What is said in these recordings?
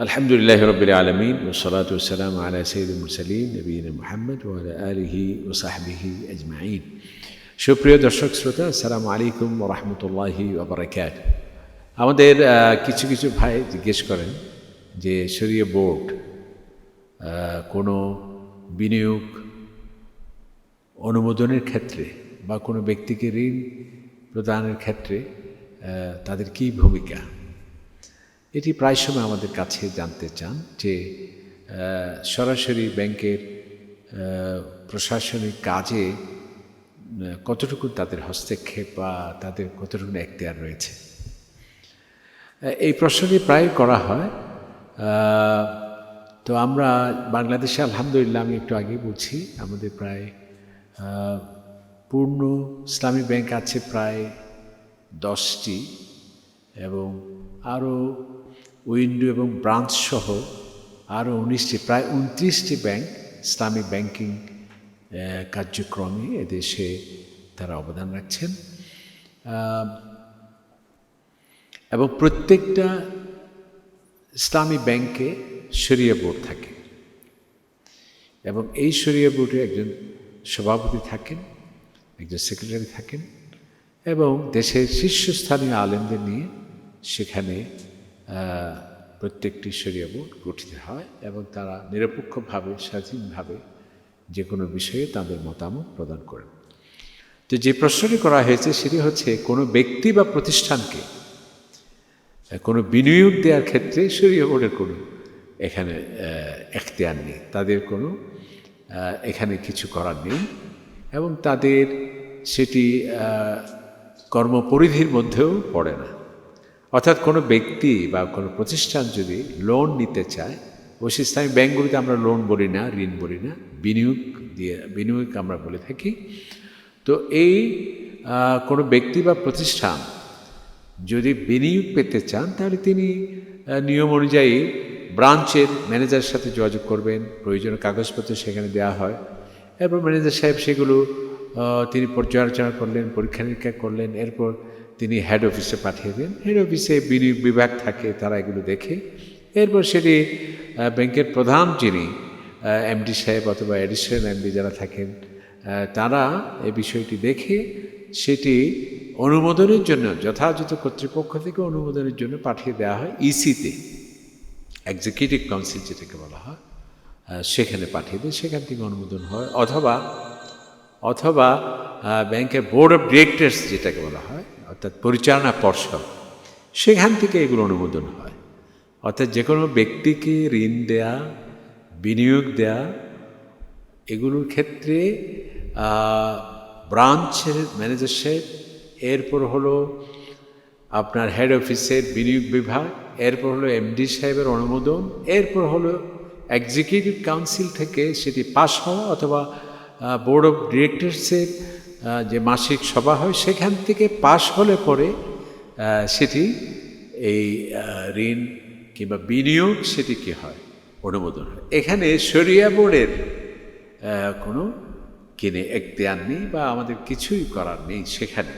الحمد لله رب العالمين والصلاة والسلام على سيد المرسلين نبينا محمد وعلى آله وصحبه أجمعين সুপ্রিয় দর্শক শ্রোতা আসসালামু আলাইকুম রহমতুল্লাহি ওবরাকাত আমাদের আহ, কিছু কিছু ভাই জিজ্ঞেস করেন যে শরীয় বোর্ড আহ, কোনো বিনিয়োগ অনুমোদনের ক্ষেত্রে বা কোনো ব্যক্তিকে ঋণ প্রদানের ক্ষেত্রে আহ, তাদের কী ভূমিকা এটি প্রায় সময় আমাদের কাছে জানতে চান যে সরাসরি ব্যাংকের প্রশাসনিক কাজে কতটুকু তাদের হস্তক্ষেপ বা তাদের কতটুকু এখতিয়ার রয়েছে? এই প্রশ্নটি প্রায় করা হয়। তো আমরা বাংলাদেশে আলহামদুলিল্লাহ আমি একটু আগে বলছি, আমাদের প্রায় পূর্ণ ইসলামী ব্যাংক আছে প্রায় দশটি এবং আরও উইন্ডো এবং ব্রাঞ্চ সহ আরও উনিশটি, প্রায় উনত্রিশটি ব্যাংক, ইসলামিক ব্যাংকিং কার্যক্রমে এদেশে তারা অবদান রাখছেন। এবং প্রত্যেকটা ইসলামী ব্যাংকে শরিয়া বোর্ড থাকে। এবং এই শরিয়া বোর্ডে একজন সভাপতি থাকেন, একজন সেক্রেটারি থাকেন এবং দেশের শীর্ষস্থানীয় আলেমদের নিয়ে সেখানে প্রত্যেকটি শরিয়া বোর্ড গঠিত হয় এবং তারা নিরপেক্ষভাবে, স্বাধীনভাবে যে কোনো বিষয়ে তাদের মতামত প্রদান করেন তো যে প্রশ্নটি করা হয়েছে সেটি হচ্ছে, কোনো ব্যক্তি বা প্রতিষ্ঠানকে কোনো বিনিয়োগ দেওয়ার ক্ষেত্রে শরীয় বোর্ডের কোনো এখানে এখতিয়ার নেই। তাদের কোনো এখানে কিছু করার নেই এবং তাদের সেটি কর্মপরিধির মধ্যেও পড়ে না। অর্থাৎ কোনো ব্যক্তি বা কোনো প্রতিষ্ঠান যদি লোন নিতে চায় ওই ইসলামী ব্যাঙ্কগুলিতে আমরা লোন বলি না, ঋণ বলি না, বিনিয়োগ দিয়ে, বিনিয়োগ আমরা বলে থাকি। তো এই কোনো ব্যক্তি বা প্রতিষ্ঠান যদি বিনিয়োগ পেতে চান, তাহলে তিনি নিয়ম অনুযায়ী ব্রাঞ্চের ম্যানেজারের সাথে যোগাযোগ করবেন, প্রয়োজনীয় কাগজপত্র সেখানে দেওয়া হয়। এরপর ম্যানেজার সাহেব সেগুলো তিনি পর্যালোচনা করলেন পরীক্ষা নিরীক্ষা করলেন, এরপর তিনি হেড অফিসে পাঠিয়ে দেন হেড অফিসে বিভাগ থাকে, তারা এগুলো দেখে। এরপর সেটি ব্যাংকের প্রধান যিনি এমডি সাহেব অথবা অ্যাডিশনাল এমডি যারা থাকেন তারা এই বিষয়টি দেখে, সেটি অনুমোদনের জন্য, যথাযথ কর্তৃপক্ষ থেকে অনুমোদনের জন্য পাঠিয়ে দেওয়া হয়। ইসিতে এক্সিকিউটিভ কাউন্সিল যেটাকে বলা হয় সেখানে পাঠিয়ে দেয়। সেখান থেকে অনুমোদন হয়। অথবা অথবা ব্যাংকের বোর্ড অফ ডিরেক্টরস যেটাকে বলা হয় অর্থাৎ পরিচালনা পর্ষদ, সেখান থেকে এগুলো অনুমোদন হয়। অর্থাৎ যে কোনো ব্যক্তিকে ঋণ দেয়া, বিনিয়োগ দেয়া, এগুলোর ক্ষেত্রে ব্রাঞ্চের ম্যানেজার সাহেব, এরপর হলো আপনার হেড অফিসের বিনিয়োগ বিভাগ, এরপর হলো এমডি সাহেবের অনুমোদন, এরপর হলো এক্সিকিউটিভ কাউন্সিল থেকে সেটি পাশ হওয়া অথবা বোর্ড অফ ডিরেক্টরসের যে মাসিক সভা হয়, সেখান থেকে পাশ হলে পরে সেটি এই ঋণ কিংবা বিনিয়োগ সেটি কি হয়, অনুমোদন হয়। এখানে শরিয়া বোর্ডের কোনো কিনে এখতিয়ার নেই বা আমাদের কিছুই করার নেই সেখানে।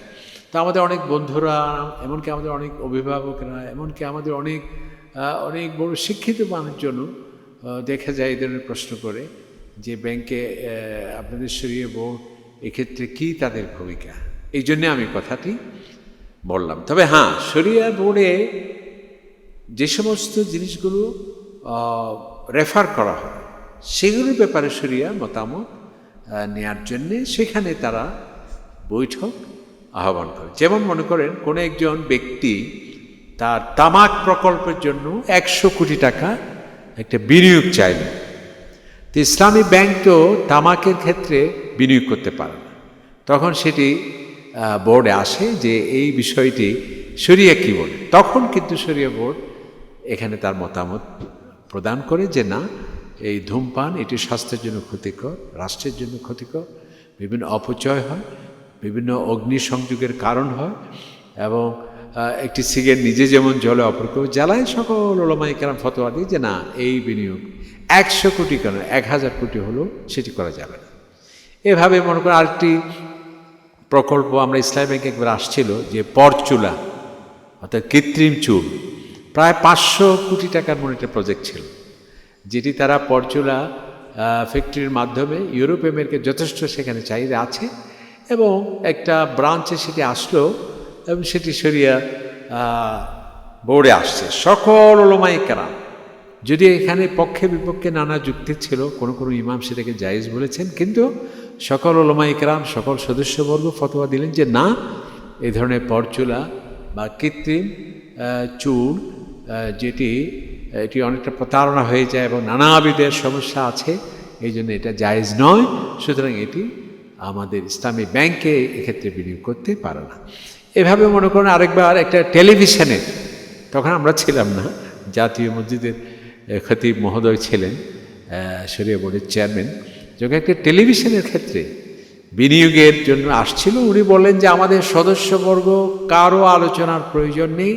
তা আমাদের অনেক বন্ধুরা, এমনকি আমাদের অনেক অভিভাবকরা, এমনকি আমাদের অনেক অনেক বড় শিক্ষিত মানুষজনও দেখা যায় ধরনের প্রশ্ন করে যে ব্যাংকে আপনাদের শরীরে বোর্ড এক্ষেত্রে কী তাদের ভূমিকা? এই জন্যে আমি কথাটি বললাম। তবে হ্যাঁ শরিয়া বোর্ডে যে সমস্ত জিনিসগুলো রেফার করা হয়, সেগুলোর ব্যাপারে সরিয়া মতামত নেয়ার জন্যে সেখানে তারা বৈঠক আহ্বান করে। যেমন মনে করেন, কোনো একজন ব্যক্তি তার তামাক প্রকল্পের জন্য একশো কোটি টাকা একটা বিনিয়োগ চাইলেন তো ইসলামী ব্যাংক তো তামাকের ক্ষেত্রে বিনিয়োগ করতে পারে তখন সেটি বোর্ডে আসে যে এই বিষয়টি সরিয়া কী বলে। তখন কিন্তু সরিয়া বোর্ড এখানে তার মতামত প্রদান করে যে না, এই ধূমপান এটি স্বাস্থ্যের জন্য ক্ষতিকর, রাষ্ট্রের জন্য ক্ষতিকর, বিভিন্ন অপচয় হয়, বিভিন্ন অগ্নিসংযোগের কারণ হয় এবং একটি সিগারেট নিজে যেমন জলে অপরকেও জ্বালায়, সকল ওলমাই কেরাম ফতোয়া দিয়ে যে না, এই বিনিয়োগ একশো কোটি কেন, এক হাজার কোটি হলেও সেটি করা যাবে না। এভাবে মনে করো আরেকটি প্রকল্প আমরা ইসলাম ব্যাংকে একবার আসছিল যে পরচুলা, অর্থাৎ কৃত্রিম চুল, প্রায় পাঁচশো কোটি টাকার মনে একটা প্রজেক্ট ছিল, যেটি তারা পরচুলা ফ্যাক্টরির মাধ্যমে ইউরোপ আমেরিকা যথেষ্ট সেখানে চাহিদা আছে এবং একটা ব্রাঞ্চে সেটি আসলো এবং সেটি সরিয়া বোর্ডে আসছে। সকল ওলমাই কারাম, যদি এখানে পক্ষে বিপক্ষে নানা যুক্তি ছিল, কোনো কোনো ইমাম সেটাকে জায়েজ বলেছেন, কিন্তু সকল ওলমা ইকরাম সকল সদস্যবর্গ ফতোয়া দিলেন যে না এই ধরনের পরচুলা বা কৃত্রিম চুল যেটি, এটি অনেকটা প্রতারণা হয়ে যায় এবং নানাবিধের সমস্যা আছে, এই জন্য এটা জায়েজ নয়। সুতরাং এটি আমাদের ইসলামী ব্যাংকে এক্ষেত্রে বিনিয়োগ করতে পারে না। এভাবে মনে করেন আরেকবার একটা টেলিভিশনে, তখন আমরা ছিলাম না, জাতীয় মসজিদের খতিব মহোদয় ছিলেন শরিয়া বোর্ডের চেয়ারম্যান। একটা টেলিভিশনের ক্ষেত্রে বিনিয়োগের জন্য আসছিল। উনি বললেন যে, আমাদের সদস্যবর্গ, কারও আলোচনার প্রয়োজন নেই।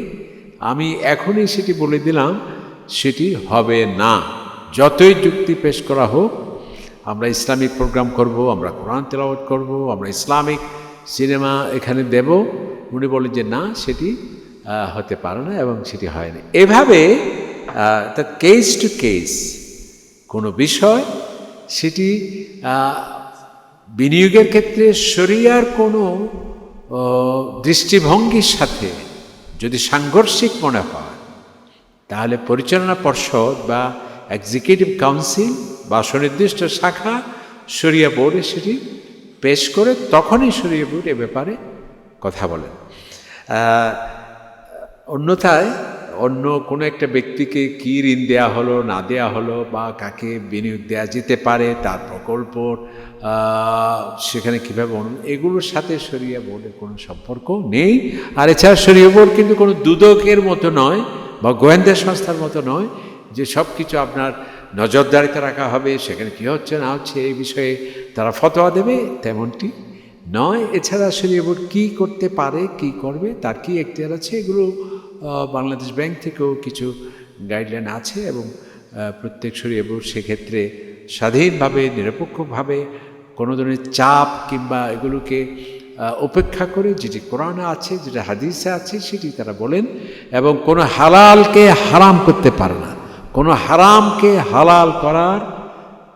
আমি এখনই সেটি বলে দিলাম, সেটি হবে না। যতই যুক্তি পেশ করা হোক, আমরা ইসলামিক প্রোগ্রাম করব, আমরা কোরআন তেলাওয়াত করব, আমরা ইসলামিক সিনেমা এখানে দেব। উনি বলেন যে, না, সেটি হতে পারে না এবং সেটি হয় না। এভাবে কেস টু কেস কোনো বিষয় সেটি বিনিয়োগের ক্ষেত্রে শরিয়ার কোনো দৃষ্টিভঙ্গির সাথে যদি সাংঘর্ষিক মনে হয়, তাহলে পরিচালনা পর্ষদ বা এক্সিকিউটিভ কাউন্সিল বা সুনির্দিষ্ট শাখা শরিয়া বোর্ডে সেটি পেশ করে তখনই শরিয়া বোর্ড এ ব্যাপারে কথা বলেন। অন্যথায় অন্য কোনো একটা ব্যক্তিকে কী ঋণ দেওয়া হলো, না দেওয়া হলো, বা কাকে বিনিয়োগ দেওয়া যেতে পারে, তার প্রকল্প সেখানে কীভাবে এগুলোর সাথে সরিয়া বোর্ডের কোনো সম্পর্ক নেই। আর এছাড়া সরিয়া বোর্ড কিন্তু কোনো দুদকের মতো নয়, বা গোয়েন্দা সংস্থার মতো নয়, যে সব কিছু আপনার নজরদারিতে রাখা হবে, সেখানে কী হচ্ছে, না হচ্ছে, এই বিষয়ে তারা ফতোয়া দেবে, তেমনটি নয়। এছাড়া শরীয় বোর্ড কী করতে পারে, কি করবে, তার কি এখতিয়ার আছে, এগুলো বাংলাদেশ ব্যাংক থেকেও কিছু গাইডলাইন আছে এবং প্রত্যেক শরীয় বোর্ড সেক্ষেত্রে স্বাধীনভাবে, নিরপেক্ষভাবে কোনো ধরনের চাপ কিংবা এগুলোকে উপেক্ষা করে যেটি কোরআনে আছে, যেটা হাদিসে আছে, সেটি তারা বলেন এবং কোনো হালালকে হারাম করতে পারে না। কোনো হারামকে হালাল করার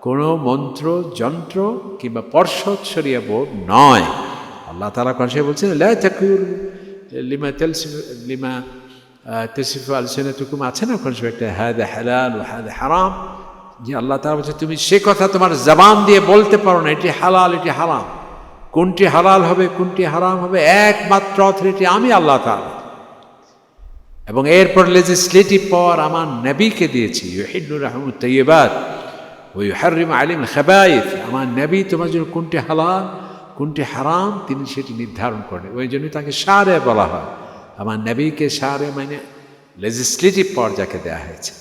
কোনো মন্ত্র, যন্ত্র কিংবা পর্ষদ সরিয়া বোর্ড নয়। আল্লাহ তালা কনসে বলছেন লিমা তেলসিফ লিমা তেসিফ আলসেনাতুকুম আছে না কোন একটা হ্যাঁ হালাল ও হ্যাঁ হারাম। যে আল্লাহ তালা বলছে, তুমি সে কথা তোমার জবান দিয়ে বলতে পারো না, এটি হালাল, এটি হারাম। কোনটি হালাল হবে, কোনটি হারাম হবে, একমাত্র অথরিটি আমি আল্লাহ তালা এবং এরপর লেজিসলেটিভ পাওয়ার আমার নবীকে দিয়েছি। ইহিদুর রহমত তৈবাদ ওই হারিম আলিম খেবাইফ আমার নবী তোমার জন্য কোনটি হালাল, কোনটি হারাম, তিনি সেটি নির্ধারণ করেন। ওই জন্য তাকে সারে বলা হয়। আমার নবীকে সারে মানে লেজিসলেটিভ পাওয়ার যাকে দেওয়া হয়েছে।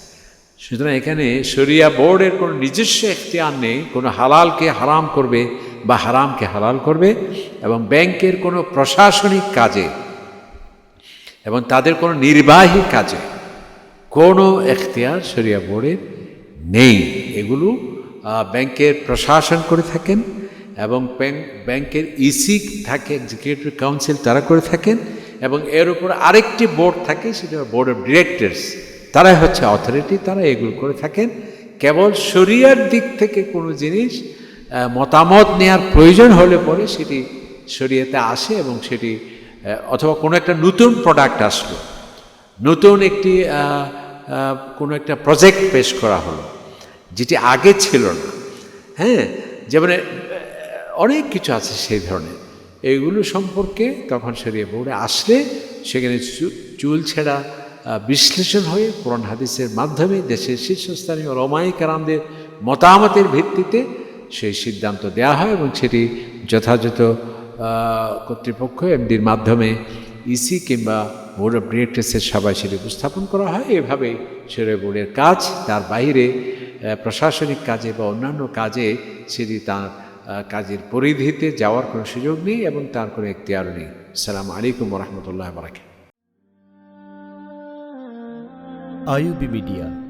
সুতরাং এখানে শরিয়া বোর্ডের কোনো নিজস্ব এখতিয়ার নেই, কোনো হালালকে হারাম করবে বা হারামকে হালাল করবে এবং ব্যাংকের কোনো প্রশাসনিক কাজে এবং তাদের কোনো নির্বাহী কাজে কোনো এখতিয়ার শরিয়া বোর্ডের নেই। এগুলো ব্যাংকের প্রশাসন করে থাকেন এবং ব্যাংক ব্যাংকের ইসি থাকে এক্সিকিউটিভ কাউন্সিল তারা করে থাকেন। এবং এর উপর আরেকটি বোর্ড থাকে, সেটা বোর্ড অফ ডিরেক্টরস তারাই হচ্ছে অথরিটি তারা এগুলো করে থাকেন। কেবল শরিয়ার দিক থেকে কোনো জিনিস মতামত নেওয়ার প্রয়োজন হলে পরে সেটি শরিয়াতে আসে এবং সেটি অথবা কোনো একটা নতুন প্রোডাক্ট আসলো। নতুন একটি কোনো একটা প্রজেক্ট পেশ করা হলো, যেটি আগে ছিল না। হ্যাঁ যেমন অনেক কিছু আছে সেই ধরনের। এইগুলো সম্পর্কে তখন সেরিয়ে বোর্ডে আসলে সেখানে চুল ছেঁড়া বিশ্লেষণ হয়ে কোরআন হাদিসের মাধ্যমে দেশের শীর্ষস্থানীয় রমাই কারামদের মতামতের ভিত্তিতে সেই সিদ্ধান্ত দেওয়া হয় এবং সেটি যথাযথ কর্তৃপক্ষ, এমডির মাধ্যমে ইসি কিংবা বোর্ড অফ ডিরেক্টরসের সবাই সেটি উপস্থাপন করা হয়। এভাবেই সেরে বোর্ডের কাজ তার বাইরে প্রশাসনিক কাজে বা অন্যান্য কাজে সেটি তার কাজের পরিধিতে যাওয়ার কোনো সুযোগ নেই এবং তার কোনো এখতিয়ার নেই। সালাম আলাইকুম রহমতুল্লাহ বারাকাত মিডিয়া